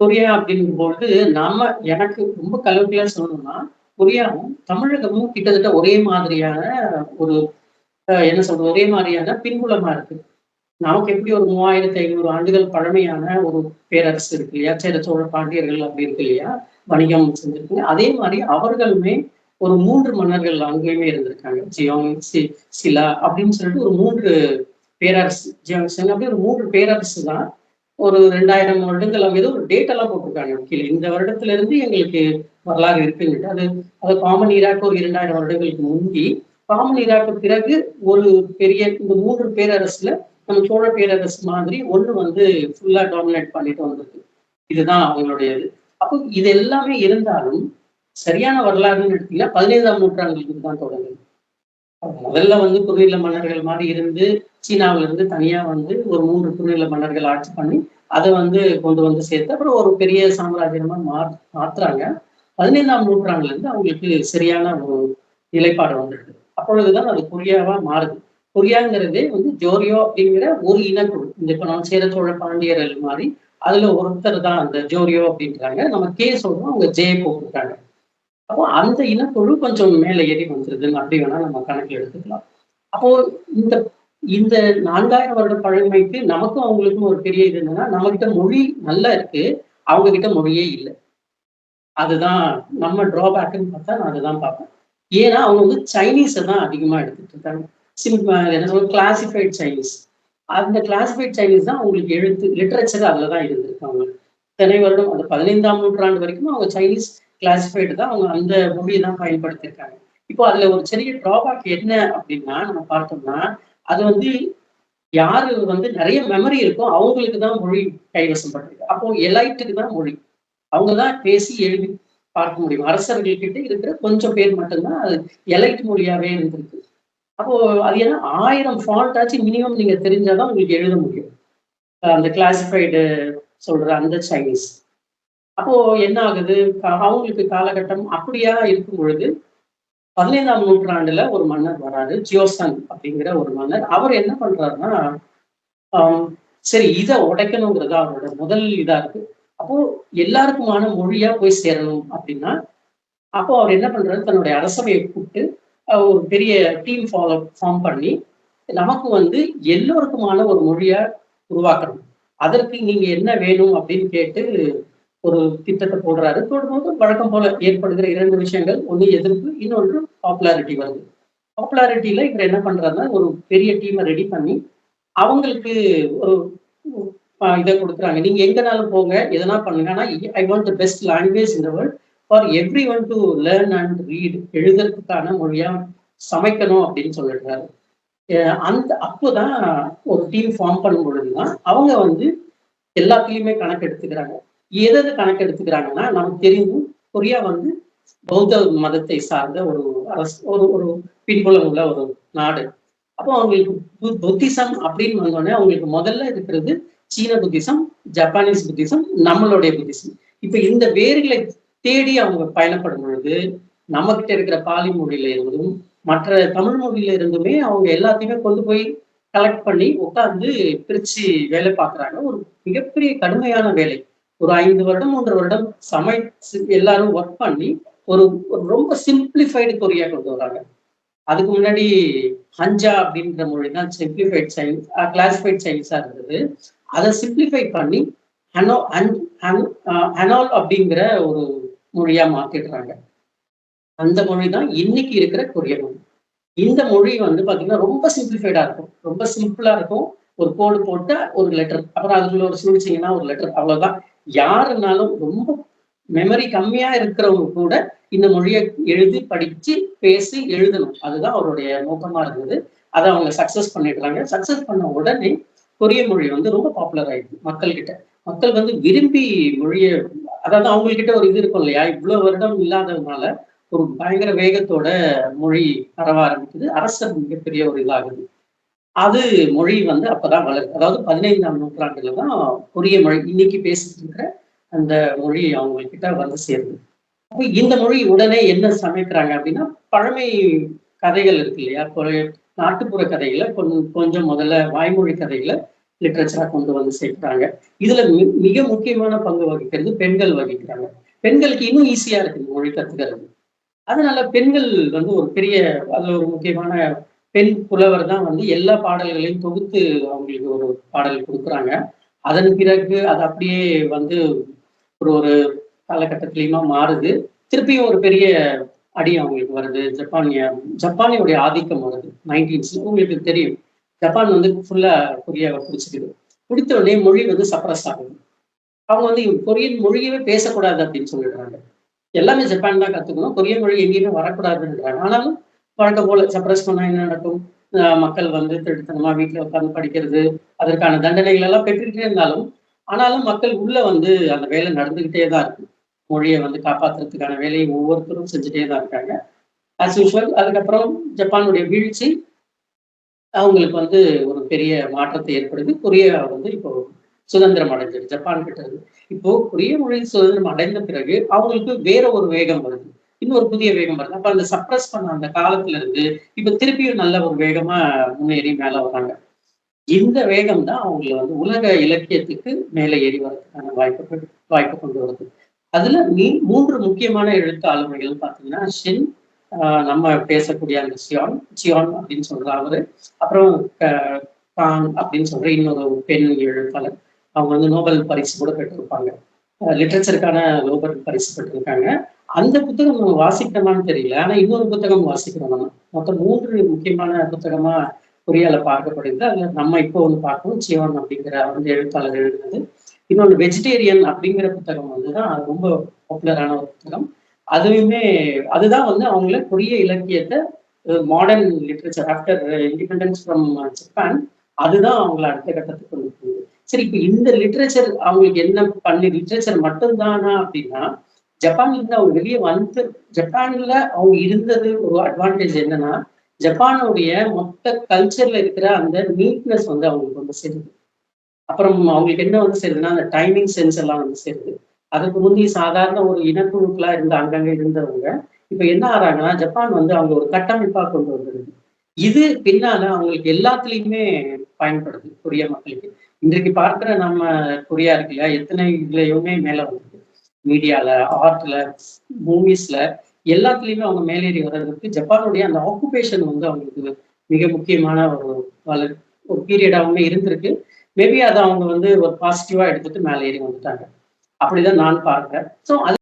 Korea அப்படிங்கும்பொழுது நாம எனக்கு ரொம்ப கலவையா சொல்லணும்னா கொரியாவும் தமிழகமும் கிட்டத்தட்ட ஒரே மாதிரியான ஒரு அஹ், என்ன சொல்றது ஒரே மாதிரியான பின்புலமா இருக்கு. நமக்கு எப்படி ஒரு மூவாயிரத்தி ஐநூறு ஆண்டுகள் பழமையான ஒரு பேரரசு இருக்கு இல்லையா? சேர சோழ பாண்டியர்கள் அப்படி இருக்கு இல்லையா? வணிகம் செஞ்சிருக்குங்க அதே மாதிரி அவர்களுமே ஒரு மூன்று மன்னர்கள் அங்கேயுமே இருந்திருக்காங்க. ஜியோங் சி சிலா அப்படின்னு சொல்லிட்டு ஒரு மூன்று பேரரசு ஜியோங் அப்படி ஒரு மூன்று பேரரசு தான் ஒரு ரெண்டாயிரம் வருடங்கள் அவங்க ஏதோ ஒரு டேட் எல்லாம் போட்டிருக்காங்க. கீழே இந்த வருடத்துல இருந்து எங்களுக்கு வரலாறு இருக்குன்னுட்டு அது அது காமன் ஈராக் ஒரு இரண்டாயிரம் வருடங்களுக்கு முந்தி காமன் ஈராக்கு பிறகு ஒரு பெரிய இந்த மூன்று பேரரசுல நம்ம சோழ பேரரசு மாதிரி ஒண்ணு வந்து ஃபுல்லா டாமினேட் பண்ணிட்டு வந்திருக்கு. இதுதான் அவங்களுடைய இது அப்போ இது எல்லாமே இருந்தாலும் சரியான வரலாறுன்னு எடுத்தீங்கன்னா பதினைந்தாம் நூற்றாண்டுக்கு தான் தொடங்குது. முதல்ல வந்து குறுநில மன்னர்கள் மாதிரி இருந்து சீனாவில இருந்து தனியா வந்து ஒரு மூன்று குறுநில மன்னர்கள் ஆட்சி பண்ணி அதை வந்து கொண்டு வந்து சேர்த்து அப்புறம் ஒரு பெரிய சாம்ராஜ்யமா மா மாத்துறாங்க. பதினைந்தாம் நூற்றாண்டுல இருந்து அவங்களுக்கு சரியான ஒரு நிலைப்பாடு வந்துடுது அப்பொழுதுதான் அது கொரியாவா மாறுது. கொரியாங்கிறதே வந்து ஜோரியோ அப்படிங்கிற ஒரு இனக்குழு. இந்த இப்போ நம்ம சேர சோழ பாண்டியர்கள் மாதிரி அதுல ஒருத்தர் தான் அந்த ஜோரியோ அப்படின்றாங்க. நம்ம கே சொல்றோம் அவங்க ஜே போட்டிருக்காங்க. அப்போ அந்த இனக்குழு கொஞ்சம் மேலே ஏறி வந்துருதுன்னு அப்படி வேணா நம்ம கணக்கில் எடுத்துக்கலாம். அப்போ இந்த இந்த நான்காயிரம் வருட பழமைக்கு நமக்கும் அவங்களுக்கும் ஒரு பெரிய இது என்னன்னா நம்ம கிட்ட மொழி நல்லா இருக்கு அவங்க கிட்ட மொழியே இல்லை. அதுதான் நம்ம டிராபேக்குன்னு பார்த்தா நான் அதுதான் பார்ப்பேன். ஏன்னா அவங்க வந்து சைனீஸை தான் அதிகமா எடுத்துட்டு இருக்காங்க. சிம்பிள் என்ன கிளாசிஃபைட் சைனீஸ் அந்த கிளாசிஃபைட் சைனீஸ் தான் அவங்களுக்கு எழுத்து லிட்ரேச்சர் அதில் தான் இருந்திருக்கு அவங்க. இத்தனை வருடம் அந்த பதினைந்தாம் நூற்றாண்டு வரைக்கும் அவங்க சைனீஸ் கிளாசிஃபைடு தான் அவங்க அந்த மொழியை தான் பயன்படுத்தியிருக்காங்க. இப்போ அதுல ஒரு சிறிய டிராபேக் என்ன அப்படின்னா நம்ம பார்த்தோம்னா அது வந்து யாரு வந்து நிறைய மெமரி இருக்கோ அவங்களுக்கு தான் மொழி கைவசம் பண்றது அப்போ எலைட்டுக்கு தான் மொழி. அவங்க தான் பேசி எழுதி பார்க்க முடியும். அரசர்கள் கிட்ட இருக்கிற கொஞ்சம் பேர் மட்டும்தான் அது எலைட் மொழியாவே இருந்திருக்கு. அப்போ அது ஏன்னா ஆயிரம் ஃபால்ட் ஆச்சு. மினிமம் நீங்க தெரிஞ்சாதான் உங்களுக்கு எழுத முடியும். அந்த கிளாசிஃபைடு சொல்ற அந்த சைனீஸ் அப்போ என்ன ஆகுது? அவங்களுக்கு காலகட்டம் அப்படியா இருக்கும் பொழுது பதினைந்தாம் நூற்றாண்டுல ஒரு மன்னர் வராரு ஜியோசன் அப்படிங்கிற ஒரு மன்னர். அவர் என்ன பண்றாருன்னா சரி இதை உடைக்கணுங்கிறது அவரோட முதல் இதா இருக்கு. அப்போ எல்லாருக்குமான மொழியா போய் சேரணும் அப்படின்னா அப்போ அவர் என்ன பண்றாரு தன்னுடைய அரசவையை கூப்பிட்டு ஒரு பெரிய டீம் ஃபாலோ ஃபார்ம் பண்ணி நமக்கு வந்து எல்லோருக்குமான ஒரு மொழியா உருவாக்கணும். அதற்கு நீங்க என்ன வேணும் அப்படின்னு கேட்டு ஒரு திட்டத்தை போடுறாரு. போடும்போது வழக்கம் போல ஏற்படுகிற இரண்டு விஷயங்கள் ஒன்று எதிர்ப்பு இன்னொன்று பாப்புலாரிட்டி வருது. பாப்புலாரிட்டியில இவர் என்ன பண்றாருன்னா ஒரு பெரிய டீமை ரெடி பண்ணி அவங்களுக்கு ஒரு இதை கொடுக்குறாங்க. நீங்க எங்கனாலும் போங்க எதனா பண்ணுங்க. ஆனா I want the best language இந்த world for everyone to learn and read எழுதுறதுக்கான மொழியா சமைக்கணும் அப்படின்னு சொல்லிடுறாரு. அந்த அப்போதான் ஒரு டீம் ஃபார்ம் பண்ணும் பொழுதுதான் அவங்க வந்து எல்லாத்துலேயுமே கணக்கு எடுத்துக்கிறாங்க எது எது கணக்கு எடுத்துக்கிறாங்கன்னா நமக்கு தெரியும் கொரியா வந்து பௌத்த மதத்தை சார்ந்த ஒரு அரசு ஒரு ஒரு பின்புலம் உள்ள ஒரு நாடு. அப்போ அவங்களுக்கு புத்திசம் அப்படின்னு வந்தோடனே அவங்களுக்கு முதல்ல இருக்கிறது சீன புத்திசம் ஜப்பானீஸ் புத்திசம் நம்மளுடைய புத்திசம். இப்ப இந்த வேர்களை தேடி அவங்க பயணப்படும் பொழுது நம்ம கிட்ட இருக்கிற பாலி மொழியில இருந்தும் மற்ற தமிழ் மொழியில இருந்துமே அவங்க எல்லாத்தையுமே கொண்டு போய் கலெக்ட் பண்ணி உட்காந்து பிரிச்சு வேலை பார்க்கறாங்க. ஒரு மிகப்பெரிய கடுமையான வேலை. ஒரு ஐந்து வருடம் மூன்று வருடம் சமைச்சு எல்லாரும் ஒர்க் பண்ணி ஒரு ரொம்ப சிம்பிளிஃபைடு கொரியா கொண்டு வராங்க. அதுக்கு முன்னாடி ஹஞ்சா அப்படின்ற மொழி தான் சிம்பிளிஃபைட் சைனீஸ் கிளாசிஃபைட் சைனீஸா இருந்தது. அதை சிம்பிளிஃபை பண்ணி ஹனோ அஹ் ஹனால் அப்படிங்கிற ஒரு மொழியா மாத்திடுறாங்க. அந்த மொழி தான் இன்னைக்கு இருக்கிற கொரிய மொழி. இந்த மொழி வந்து பாத்தீங்கன்னா ரொம்ப சிம்பிளிஃபைடா இருக்கும். ரொம்ப சிம்பிளா இருக்கும். ஒரு கோடு போட்டா ஒரு லெட்டர் அப்புறம் அதுக்குள்ள ஒரு சுழிச்சிங்கன்னா ஒரு லெட்டர் அவ்வளவுதான். யாருனாலும் ரொம்ப மெமரி கம்மியா இருக்கிறவங்க கூட இந்த மொழியை எழுதி படிச்சு பேசி எழுதணும். அதுதான் அவருடைய நோக்கமா இருந்தது. அதை அவங்க சக்சஸ் பண்ணிடுறாங்க. சக்சஸ் பண்ண உடனே கொரிய மொழி வந்து ரொம்ப பாப்புலர் ஆயிடுது மக்கள் கிட்ட மக்கள் வந்து விரும்பி மொழியை அதாவது அவங்க கிட்ட ஒரு இது இருக்கும் இல்லையா? இவ்வளவு வருடம் இல்லாததுனால ஒரு பயங்கர வேகத்தோட மொழி பரவ ஆரம்பிக்குது. அரசர் மிகப்பெரிய ஒரு இதாகுது. அது மொழி வந்து அப்பதான் வளருது அதாவது பதினைந்தாம் நூற்றாண்டுல தான் கொரிய மொழி இன்னைக்கு பேசிட்டு இருக்கிற அந்த மொழி அவங்க கிட்ட வந்து சேருது. அப்போ இந்த மொழி உடனே என்ன சமைக்கிறாங்க அப்படின்னா பழமை கதைகள் இருக்கு இல்லையா? நாட்டுப்புற கதைகளை கொஞ்சம் கொஞ்சம் முதல்ல வாய்மொழி கதைகளை லிட்ரேச்சரா கொண்டு வந்து சேர்க்கிறாங்க. இதுல மிக முக்கியமான பங்கு வகிக்கிறது பெண்கள் வகிக்கிறாங்க. பெண்களுக்கு இன்னும் ஈஸியா இருக்கு மொழி கத்துக்கிறது. அதனால பெண்கள் வந்து ஒரு பெரிய அதுல ஒரு முக்கியமான பெண் புலவர் தான் வந்து எல்லா பாடல்களையும் தொகுத்து அவங்களுக்கு ஒரு பாடல் கொடுக்குறாங்க. அதன் பிறகு அது அப்படியே வந்து ஒரு ஒரு காலகட்டத்திலயுமா மாறுது. திருப்பியும் ஒரு பெரிய அடி அவங்களுக்கு வருது. ஜப்பானிய ஜப்பானியோடைய ஆதிக்கம் வருது. நைன்டீன்ஸ் உங்களுக்கு தெரியும். ஜப்பான் வந்து ஃபுல்லா கொரியாவை பிடிச்சிக்குது. பிடித்த உடனே மொழி வந்து சப்ரஸ் ஆகுது. அவங்க வந்து கொரியன் மொழியவே பேசக்கூடாது அப்படின்னு சொல்லிடுறாங்க. எல்லாமே ஜப்பான் தான் கத்துக்கணும். கொரியன் மொழி எங்கேயுமே வரக்கூடாதுன்றாங்க. ஆனாலும் வழக்கம் போல சப்ரஸ் பண்ணா என்ன நடக்கும்? ஆஹ் மக்கள் வந்து திருட்டுத்தனமா வீட்டுல உட்கார்ந்து படிக்கிறது அதற்கான தண்டனைகள் எல்லாம் பெற்றுக்கிட்டே இருந்தாலும் ஆனாலும் மக்கள் உள்ள வந்து அந்த வேலை நடந்துகிட்டே தான் இருக்கு. மொழியை வந்து காப்பாத்துறதுக்கான வேலையை ஒவ்வொருத்தரும் செஞ்சுட்டே தான் இருக்காங்க. ஆஸ் யூஸ்வல் அதுக்கப்புறம் ஜப்பானுடைய வீழ்ச்சி அவங்களுக்கு வந்து ஒரு பெரிய மாற்றத்தை ஏற்படுது. கொரியா வந்து இப்போ சுதந்திரம் அடைஞ்சது ஜப்பான் கிட்ட இருந்து. இப்போ கொரிய மொழி சுதந்திரம் அடைந்த பிறகு அவங்களுக்கு வேற ஒரு வேகம் வருது. இன்னொரு புதிய வேகம் வருது. அப்ப அந்த சப்ரஸ் பண்ண அந்த காலத்துல இருந்து இப்ப திருப்பியும் நல்ல ஒரு வேகமா முன்னேறி மேல வராங்க இந்த வேகம் தான் அவங்களை வந்து உலக இலக்கியத்துக்கு மேலே ஏறி வர்றதுக்கான வாய்ப்பு வாய்ப்பு கொண்டு வருது. அதுல மீ மூன்று முக்கியமான எழுத்து ஆளுமைகள் பாத்தீங்கன்னா ஷின் ஆஹ் நம்ம பேசக்கூடிய அந்த சியான் சியான் அப்படின்னு சொல்ற அவரு. அப்புறம் கான் அப்படின்னு சொல்ற இன்னொரு பெண் எழுத்தாளர். அவங்க வந்து நோபல் பரிசு கூட பெற்றிருப்பாங்க. லிட்ரேச்சருக்கான நோபல் பரிசு பெற்றிருக்காங்க. அந்த புத்தகம் நம்ம வாசிக்கிறோமான்னு தெரியல. ஆனா இன்னொரு புத்தகம் வாசிக்கிறோம் நம்ம. மொத்தம் மூன்று முக்கியமான புத்தகமா கொரியால பார்க்கப்படுது அதுல நம்ம இப்போ ஒன்று பார்க்கணும். சிவன் அப்படிங்கிற வந்து எழுத்தாளர் எழுதுனது. இன்னொன்று வெஜிடேரியன் அப்படிங்கிற புத்தகம் வந்துதான் அது ரொம்ப பாப்புலரான ஒரு புத்தகம். அதுவுமே அதுதான் வந்து அவங்கள கொரிய இலக்கியத்தை modern literature after independence from Japan அதுதான் அவங்கள அடுத்த கட்டத்துக்கு கொண்டு போகுது. சரி இப்போ இந்த லிட்ரேச்சர் அவங்களுக்கு என்ன பண்ணி லிட்ரேச்சர் மட்டும்தானா அப்படின்னா ஜப்பான்ல இருந்து அவங்க வெளியே வந்து ஜப்பான்ல அவங்க இருந்தது ஒரு அட்வான்டேஜ் என்னன்னா ஜப்பானுடைய மொத்த கல்ச்சர்ல இருக்கிற அந்த நீட்னஸ் வந்து அவங்களுக்கு வந்து சேருது. அப்புறம் அவங்களுக்கு என்ன வந்து சேருதுன்னா அந்த டைமிங் சென்ஸ் எல்லாம் வந்து சேருது. அதுக்கு முந்தைய சாதாரண ஒரு இனக்குழுக்களா இருந்த அங்கங்க இருந்தவங்க இப்ப என்ன ஆறாங்கன்னா ஜப்பான் வந்து அவங்க ஒரு கட்டமைப்பா கொண்டு வந்துருது இது பின்னால அவங்களுக்கு எல்லாத்துலயுமே பயன்படுது கொரிய மக்களுக்கு. இன்றைக்கு பார்க்கிற நம்ம கொரியா இருக்கு இல்லையா எத்தனை இதுலயுமே மேல வந்து மீடியால ஆர்ட்ல மூவிஸ்ல எல்லாத்துலயுமே அவங்க மேலேறி வர்றதுக்கு ஜப்பானுடைய அந்த ஆக்குபேஷன் வந்து அவங்களுக்கு மிக முக்கியமான ஒரு வள- ஒரு பீரியடாகவுமே இருந்திருக்கு. மேபி அதை அவங்க வந்து ஒரு பாசிட்டிவா எடுத்துட்டு மேலே ஏறி வந்துட்டாங்க. அப்படிதான் நான் பார்க்கிறேன். ஸோ